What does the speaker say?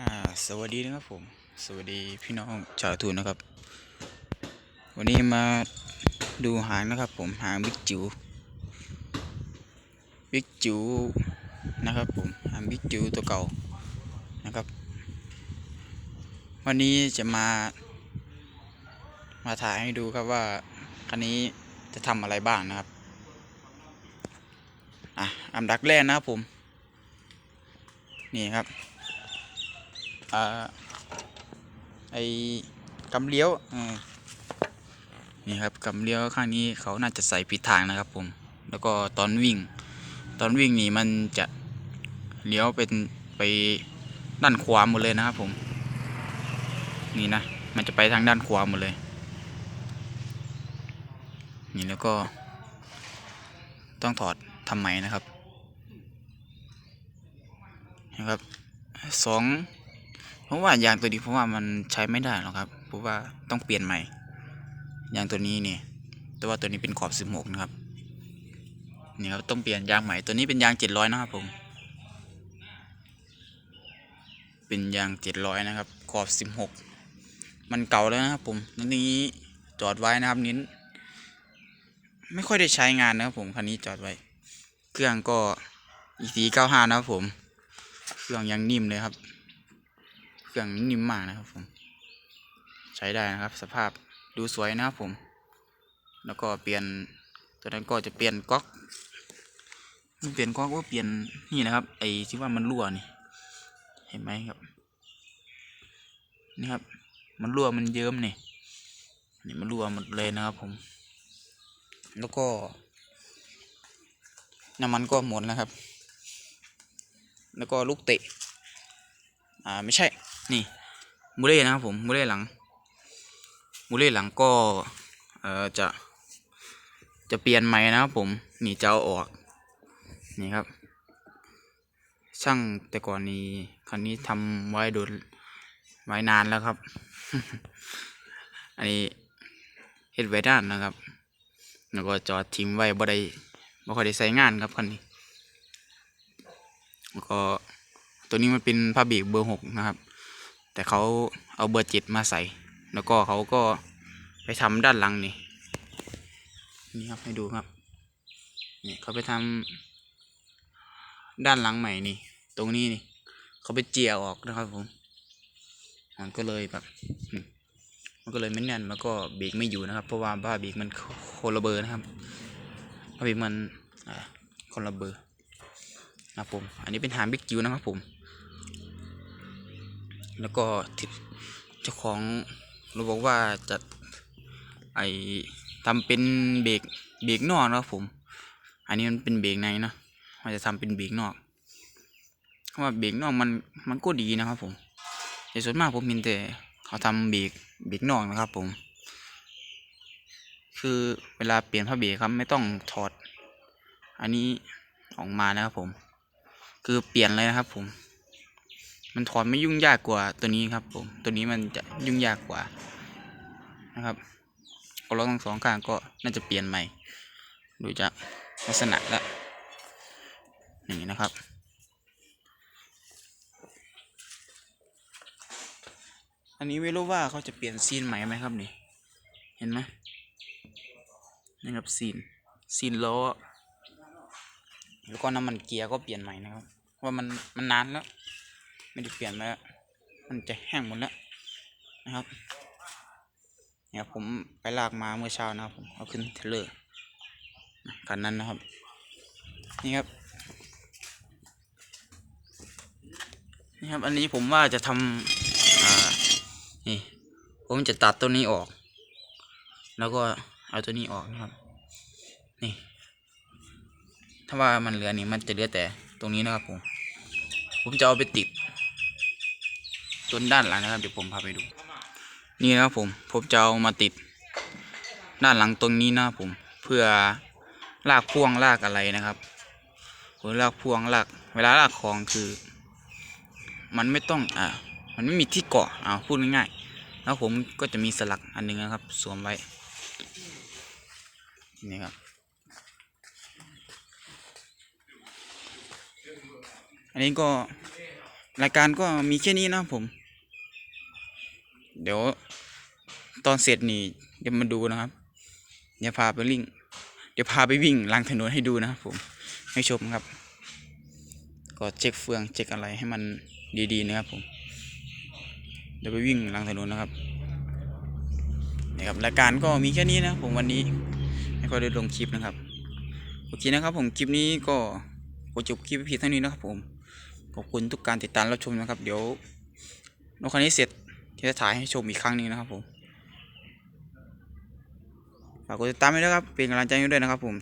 อ่าสวัสดีนะครับผม สวัสดีพี่น้องชาวทูนนะครับ วันนี้มาดูหางนะครับ ผมหางบิ๊กจิ๋วบิ๊กจิ๋วนะครับผมหางบิ๊กจิ๋วตัวเก่านะครับ วันนี้จะมา มาถ่ายให้ดูครับว่าคันนี้จะทำอะไรบ้างนะครับอะอันดับแรกนะครับผม นี่ครับ อ่าไอ้กำเลี้ยวนี่ครับกำเลี้ยวข้างนี้เขาน่าจะใส่ผิดทางนะครับผม แล้วก็ตอนวิ่ง ตอนวิ่งนี่มันจะเลี้ยวเป็นไปด้านขวาหมดเลยนะครับผม นี่นะ มันจะไปทางด้านขวาหมดเลย นี่แล้วก็ ต้องถอดทำไมนะครับนะครับสอง ราะว่ายางตัวนี้เพราะว่ามันใช้ไม่ได้หรอกครับ เพราะว่าต้องเปลี่ยนใหม่ ยางตัวนี้นี่ แต่ว่าตัวนี้เป็นขอบสิบหกนะครับ นี่ครับต้องเปลี่ยนยางใหม่ ตัวนี้เป็นยางเจ็ดร้อยนะครับผม เป็นยางเจ็ดร้อยนะครับ ขอบสิบหก มันเก่าแล้วนะครับผมตัวนี้จอดไว้นะครับนิ้น ไม่ค่อยได้ใช้งานนะครับผมคันนี้จอดไว้ เครื่องก็อีสีเก้าห้านะครับผม เครื่องยังนิ่มเลยครับ เครื่องนิ่มมากนะครับผม ใช้ได้นะครับ สภาพดูสวยนะครับผม แล้วก็เปลี่ยนตัวนั้นก็จะเปลี่ยนก๊อกไม่เปลี่ยนก๊อกว่าเปลี่ยนนี่นะครับไอ้ที่ว่ามันรั่วนี่เห็นไหมครับนี่ครับ มันรั่วมันเยิ้มนี่นี่มันรั่วหมดเลยนะครับผม แล้วก็น้ำมันก็หมดแล้วครับ แล้วก็ลูกเตะ อ่า ไม่ใช่ นี่มูเล่นะครับผมมูเล่หลังมูเล่หลังก็เอ่อจะจะเปลี่ยนใหม่นะครับผมนี่จะเอาออกนี่ครับ ช่างแต่ก่อนนี้คันนี้ทำไว้โดนไว้นานแล้วครับ อันนี้เฮ็ดไว้ด้านนะครับแล้วก็จอดทิ้งไว้บ่ได้บ่ค่อยได้ใช้งานครับคันนี้แล้วก็ตัวนี้มันเป็นผ้าเบรกเบอร์หกนะครับ แต่เขาเอาเบอร์เจ็ดมาใส่ แล้วก็เขาก็ไปทำด้านหลังนี่นี่ครับให้ดูครับเนี่ยเขาไปทำด้านหลังใหม่นี่ ตรงนี้นี่เขาไปเจียออกนะครับผมมันก็เลยแบบมันก็เลยไม่แน่นแล้วก็เบรกไม่อยู่นะครับ เพราะว่าบ้าเบรกมันคนละเบอร์นะครับบ้าเบรกมันอ่าคนละเบอร์นะครับผม อันนี้เป็นหางบิ๊กจิวนะครับผม แล้วก็ทิศเจ้าของเราบอกว่าจะไอทำเป็นเบรกเบรกนอกนะครับผม อันนี้มันเป็นเบรกในนะมันจะทำเป็นเบรกนอกเพราะว่าเบรกนอกมันมันก็ดีนะครับผมแต่ส่วนมากผมเห็นแต่เขาทำเบรกเบรกนอกนะครับผม คือเวลาเปลี่ยนผ้าเบรกครับไม่ต้องถอด อันนี้ออกมานะครับผม คือเปลี่ยนเลยนะครับผม มันถอนไม่ยุ่งยากกว่าตัวนี้ครับผม ตัวนี้มันจะยุ่งยากกว่านะครับก็ล้อทั้งสองข้างก็น่าจะเปลี่ยนใหม่ ดูจากลักษณะแล้วอย่างนี้นะครับ อันนี้ไม่รู้ว่าเขาจะเปลี่ยนซีนใหม่ไหมครับนี่ เห็นไหมนี่ครับซีนซีนล้อแล้วก็น้ำมันเกียร์ก็เปลี่ยนใหม่นะครับ ว่ามันมันนานแล้ว ไม่ได้เปลี่ยนมาแล้วมันจะแห้งหมดแล้วนะครับเนี่ยผมไปลากมาเมื่อเช้านะครับผมเอาขึ้นเทเลอร์คันนั้นนะครับ นี่ครับ นี่ครับ อันนี้ผมว่าจะทำอ่านี่ผมจะตัดตัวนี้ออก แล้วก็เอาตัวนี้ออกนะครับ นี่ ถ้าว่ามันเหลือนี่มันจะเหลือแต่ตรงนี้นะครับผม ผมจะเอาไปติด นด้านหลังนะครับเดี๋ยวผมพาไปดู นี่นะครับผมผมจะเอามาติดด้านหลังตรงนี้นะครับผมเพื่อลากพ่วงลากอะไรนะครับหรือลากพ่วงลากเวลาลากของคือ มันไม่ต้องอ่ามันไม่มีที่เกาะอ่าพูดง่ายๆแล้วผมก็จะมีสลักอันหนึงนะครับ สวมไว้นี่ครับอันนี้ก็รายการก็มีแค่นี้นะครับผม เดี๋ยว ตอนเสร็จนี่เดี๋ยวมาดูนะครับ เดี๋ยวพาไปวิ่งเดี๋ยวพาไปวิ่งลางถนนให้ดูนะครับผมให้ชมครับ ก็เช็คเฟืองเช็คอะไรให้มันดีๆนะครับผม เดี๋ยวไปวิ่งลางถนนนะครับนี่ครับรายการก็มีแค่นี้นะผมวันนี้ไม่ค่อยได้ลงคลิปนะครับโอเคนะครับ ผมคลิปนี้ก็ขอจบคลิปเพียงเท่านี้นะครับผมขอบคุณทุกการติดตามรับชมนะครับ เดี๋ยวรถคันนี้เสร็จ ที่จะถ่ายให้ชมอีกครั้งหนึงนะครับผมฝากกดติดตามด้วยครับเป็นกำลังใจให้ด้วยนะครับผม